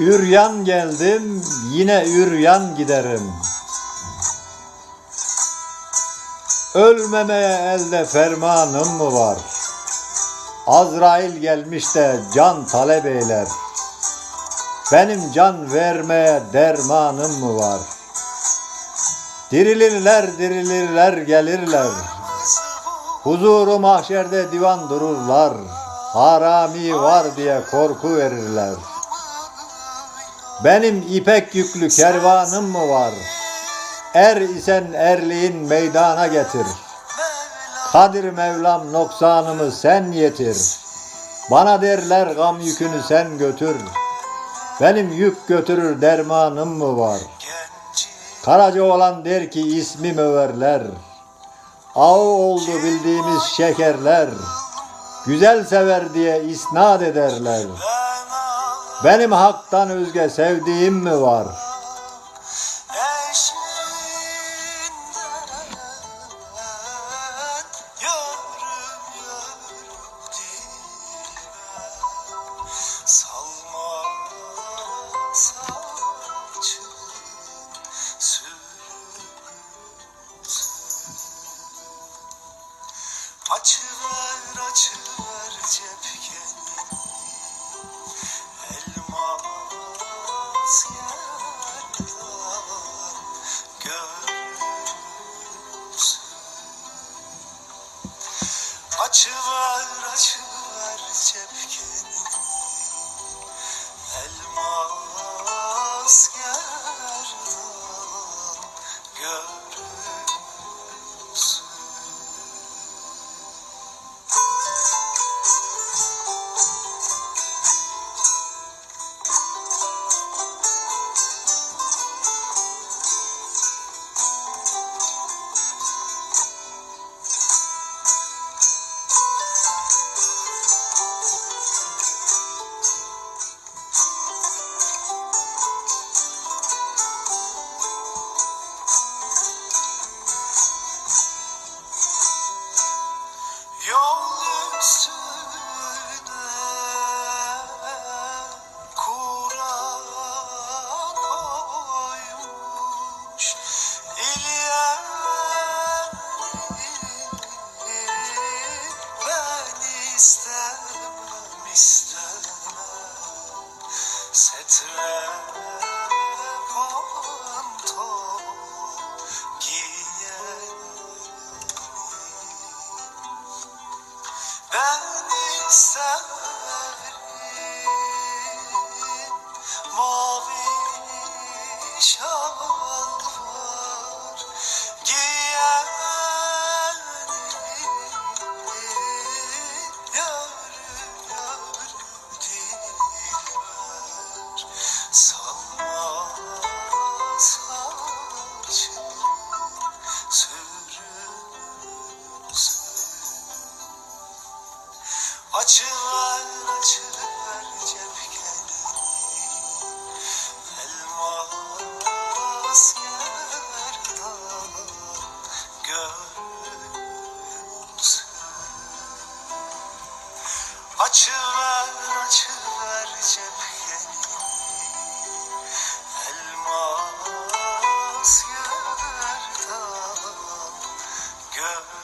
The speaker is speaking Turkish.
Üryan geldim, yine üryan giderim. Ölmemeye elde fermanım mı var? Azrail gelmiş de can talep eyler. Benim can vermeye dermanım mı var? Dirilirler, dirilirler, gelirler. Huzuru mahşerde divan dururlar. Harami var diye korku verirler. Benim ipek yüklü kervanım mı var? Er isen erliğin meydana getir. Kadir Mevlam noksanımı sen yetir. Bana derler gam yükünü sen götür. Benim yük götürür dermanım mı var? Karaca olan der ki ismim överler. Av oldu bildiğimiz şekerler. Güzel sever diye isnat ederler. Benim haktan özge sevdiğim mi var? God. mas. Acılar açılır cepken Elmas gerdan görünsün Açılar açılar cepken Elmas gerdan görünsün